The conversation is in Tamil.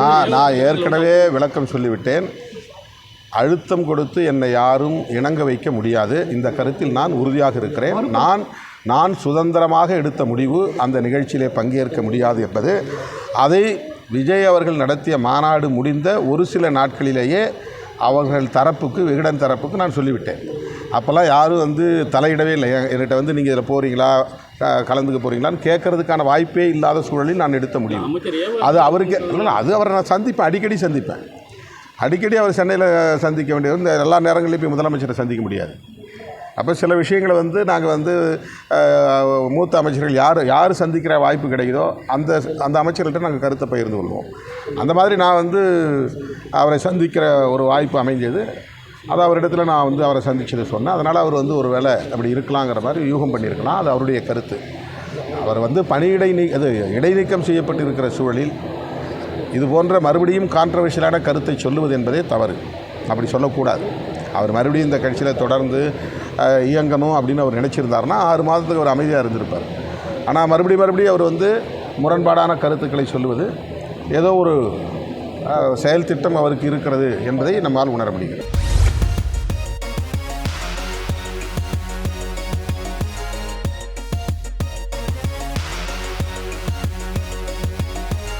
நான் நான் ஏற்கனவே விளக்கம் சொல்லிவிட்டேன். அழுத்தம் கொடுத்து என்னை யாரும் இணங்க வைக்க முடியாது. இந்த கருத்தில் நான் உறுதியாக இருக்கிறேன். நான் நான் சுதந்திரமாக எடுத்த முடிவு அந்த நிகழ்ச்சியிலே பங்கேற்க முடியாது என்பது. அதை விஜய் அவர்கள் நடத்திய மாநாடு முடிந்த ஒரு சில நாட்களிலேயே அவர்கள் தரப்புக்கு விகடன் தரப்புக்கு நான் சொல்லிவிட்டேன். அப்போல்லாம் யாரும் வந்து தலையிடவே இல்லை. என்- என்கிட்ட வந்து நீங்கள் இதில் போகிறீங்களா கலந்துக்க போகிறீங்களான்னு கேட்கறதுக்கான வாய்ப்பே இல்லாத சூழலில் நான் எடுத்த ஏவ அது அவருக்கு இல்லை அது அவரை நான் சந்திப்பேன். அடிக்கடி சந்திப்பேன். அடிக்கடி அவர் சென்னையில் சந்திக்க வேண்டியது இந்த எல்லா நேரங்களையும் போய் முதலமைச்சரை சந்திக்க முடியாது. அப்போ சில விஷயங்களை வந்து நாங்கள் வந்து மூத்த அமைச்சர்கள் யார் யார் சந்திக்கிற வாய்ப்பு கிடைக்குதோ அந்த அந்த அமைச்சர்கள்ட்ட நாங்கள் கருத்தை பகிர்ந்து கொள்வோம். அந்த மாதிரி நான் வந்து அவரை சந்திக்கிற ஒரு வாய்ப்பு அமைஞ்சது. அதை அவரிடத்தில் நான் வந்து அவரை சந்திச்சதை சொன்னேன். அதனால் அவர் வந்து ஒரு வேலை அப்படி இருக்கலாங்கிற மாதிரி யூகம் பண்ணியிருக்கலாம். அது அவருடைய கருத்து. அவர் வந்து பணியிடை நீ அது இடைநீக்கம் செய்யப்பட்டிருக்கிற சூழலில் இது போன்ற மறுபடியும் கான்ட்ரவர்ஷியலான கருத்தை சொல்லுவது என்பதே தவறு. அப்படி சொல்லக்கூடாது. அவர் மறுபடியும் இந்த கட்சியில் தொடர்ந்து இயங்கணும் அப்படின்னு அவர் நினச்சிருந்தாருன்னா ஆறு மாதத்துக்கு அவர் அமைதியாக இருந்திருப்பார். ஆனால் மறுபடியும் மறுபடியும் அவர் வந்து முரண்பாடான கருத்துக்களை சொல்லுவது ஏதோ ஒரு செயல் திட்டம் அவருக்கு இருக்கிறது என்பதை நம்மால் உணர முடிகிறது.